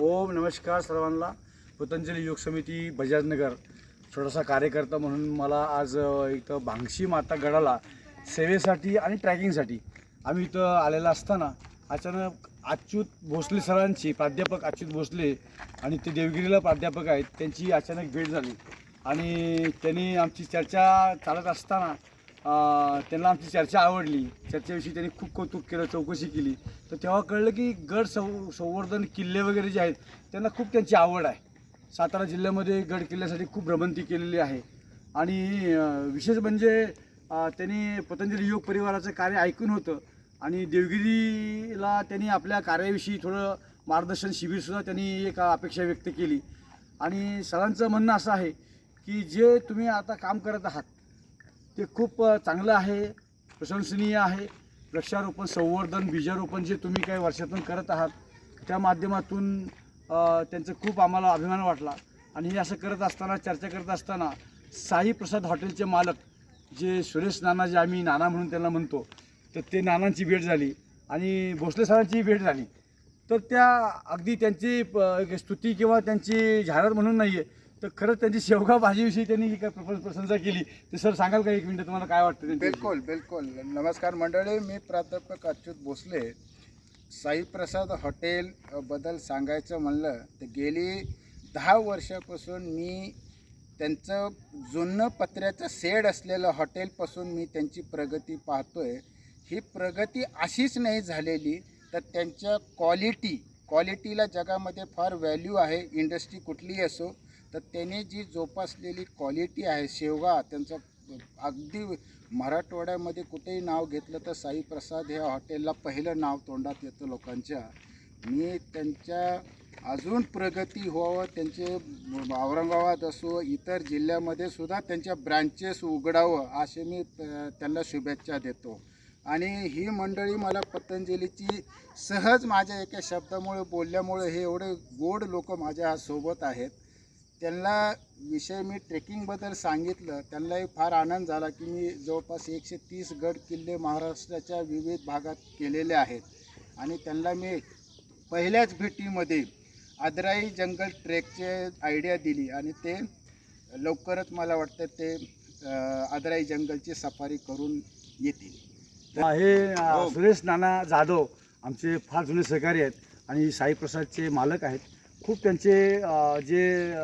ओम नमस्कार सर्वांना. पतंजली योग समिती बजाजनगर छोटासा कार्यकर्ता म्हणून मला आज इथं भांगशी माता गडाला सेवेसाठी आणि ट्रॅकिंगसाठी आम्ही इथं आलेला असताना अचानक अच्युत भोसले सरांची प्राध्यापक अच्युत भोसले आणि ते देवगिरीला प्राध्यापक आहेत त्यांची अचानक भेट झाली. आणि त्यांनी आमची चर्चा चालत असताना त्यांना आमची चर्चा आवडली. चर्चेविषयी त्यांनी खूप कौतुक केलं चौकशी केली. तर तेव्हा कळलं की गड सौ संवर्धन किल्ले वगैरे जे आहेत त्यांना खूप त्यांची आवड आहे. सातारा जिल्ह्यामध्ये गड किल्ल्यासाठी खूप भ्रमंती केलेली आहे. आणि विशेष म्हणजे त्यांनी पतंजली योग परिवाराचं कार्य ऐकून होतं. आणि देवगिरीला त्यांनी आपल्या कार्याविषयी थोडं मार्गदर्शन शिबिरसुद्धा त्यांनी एक अपेक्षा व्यक्त केली. आणि सरांचं म्हणणं असं आहे की जे तुम्ही आता काम करत आहात ते खूप चांगलं आहे प्रशंसनीय आहे. वृक्षारोपण संवर्धन बीजारोपण जे तुम्ही काही वर्षातून करत आहात त्या माध्यमातून त्यांचं खूप आम्हाला अभिमान वाटला. आणि हे असं करत असताना चर्चा करत असताना साई प्रसाद हॉटेलचे मालक जे सुरेश नाना जे आम्ही नाना म्हणून त्यांना म्हणतो तर ते नानांची भेट झाली आणि भोसले सरांची भेट झाली. तर त्या अगदी त्यांची प- स्तुती किंवा त्यांची जाहिरात म्हणून नाही आहे तर खरंच त्यांची शेवगा भाजीविषयी त्यांनी जी काय प्रप- प्रशंसा केली. ते सर सांगाल का एक मिनिट? तुम्हाला काय वाटतं त्यांच्याविषयी? बिलकुल बिलकुल. नमस्कार मंडळी मी प्राध्यापक अच्युत भोसले. साईप्रसाद हॉटेल अ, बद्दल सांगायचं म्हणलं तर गेली दहा वर्षापासून मी त्यांचं जुनं पत्र्याचं शेड असलेलं हॉटेलपासून मी त्यांची प्रगती पाहतोय. ही प्रगती अशीच नाही झालेली तर त्यांच्या क्वालिटी क्वालिटीला जगामध्ये फार व्हॅल्यू आहे इंडस्ट्री कुठलीही असो. तर त्याने जी जोपासलेली क्वालिटी आहे शेवगा त्यांचा अगदी मराठवाड्यामध्ये कुठेही नाव घेतलं तर साईप्रसाद ह्या हॉटेलला पहिलं नाव तोंडात येतं लोकांच्या. मी त्यांच्या अजून प्रगती व्हावं त्यांचे औरंगाबाद असो इतर जिल्ह्यामध्ये सुद्धा त्यांच्या ब्रँचेस उघडावं असे मी त्यांना शुभेच्छा देतो. आणि ही मंडळी मला पतंजलीची सहज माझ्या एका शब्दामुळे बोलल्यामुळे हे एवढे गोड लोक माझ्या सोबत आहेत. त्यांना विषय मी ट्रेकिंगबद्दल सांगितलं. त्यांनाही फार आनंद झाला की मी जवळपास एकशे तीस गड किल्ले महाराष्ट्राच्या विविध भागात केलेले आहेत. आणि त्यांना मी पहिल्याच भेटीमध्ये आदराई जंगल ट्रेकचे आयडिया दिली आणि ते लवकरच मला वाटतं ते आदराई जंगलची सफारी करून येतील. हे हो. सुरेश नाना जाधव आमचे फार जुने सहकारी आहेत आणि साईप्रसादचे मालक आहेत. खूप त्यांचे जे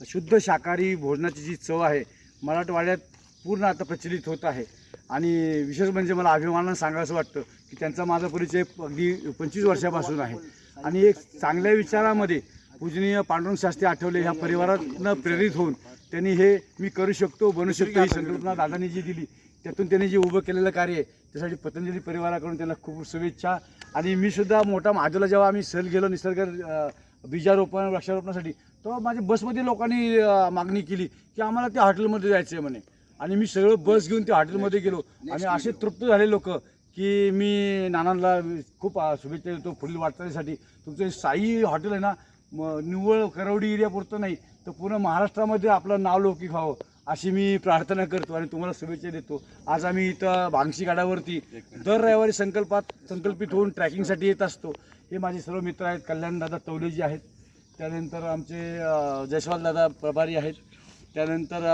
शुद्ध शाकाहारी भोजनाची जी चव आहे मराठवाड्यात पूर्ण आता प्रचलित होत आहे. आणि विशेष म्हणजे मला अभिमानानं सांगायचं वाटतं की त्यांचा माझा परिचय अगदी पंचवीस वर्षापासून आहे. आणि एक चांगल्या विचारामध्ये पूजनीय पांडुरंग शास्त्री आठवले ह्या परिवारातनं प्रेरित होऊन त्यांनी हे मी करू शकतो बनू शकतो ही संकल्पना दादांनी जी दिली. त्यातून त्यांनी जे उभं केलेलं कार्य आहे त्यासाठी पतंजली परिवाराकडून त्यांना खूप शुभेच्छा. आणि मी सुद्धा मोठा महादेवला जेव्हा आम्ही सहल गेलो निसर्ग बीजारोपण वृक्षारोपणासाठी. तेव्हा माझ्या बसमध्ये लोकांनी मागणी केली की आम्हाला त्या हॉटेलमध्ये जायचं आहे म्हणे. आणि मी सगळं बस घेऊन त्या हॉटेलमध्ये गेलो. आणि असे तृप्त झाले लोक की मी नानांना खूप शुभेच्छा देतो पुढील वाटचालीसाठी. तुमचं साई हॉटेल आहे ना निव्वळ करवडी एरियापुरतं नाही तर पूर्ण महाराष्ट्रामध्ये आपलं नाव लौकिक व्हावं. अशी मी प्रार्थना करतो आणि तुम्हाला शुभेच्छा देतो. आज आम्ही इथं भांगशी गाडावरती दर रविवारी संकल्पात संकल्पित होऊन ट्रॅकिंगसाठी येत असतो. हे माझे सर्व मित्र आहेत. कल्याणदादा तवलेजी आहेत. त्यानंतर आमचे जयस्वालदादा प्रभारी आहेत. त्यानंतर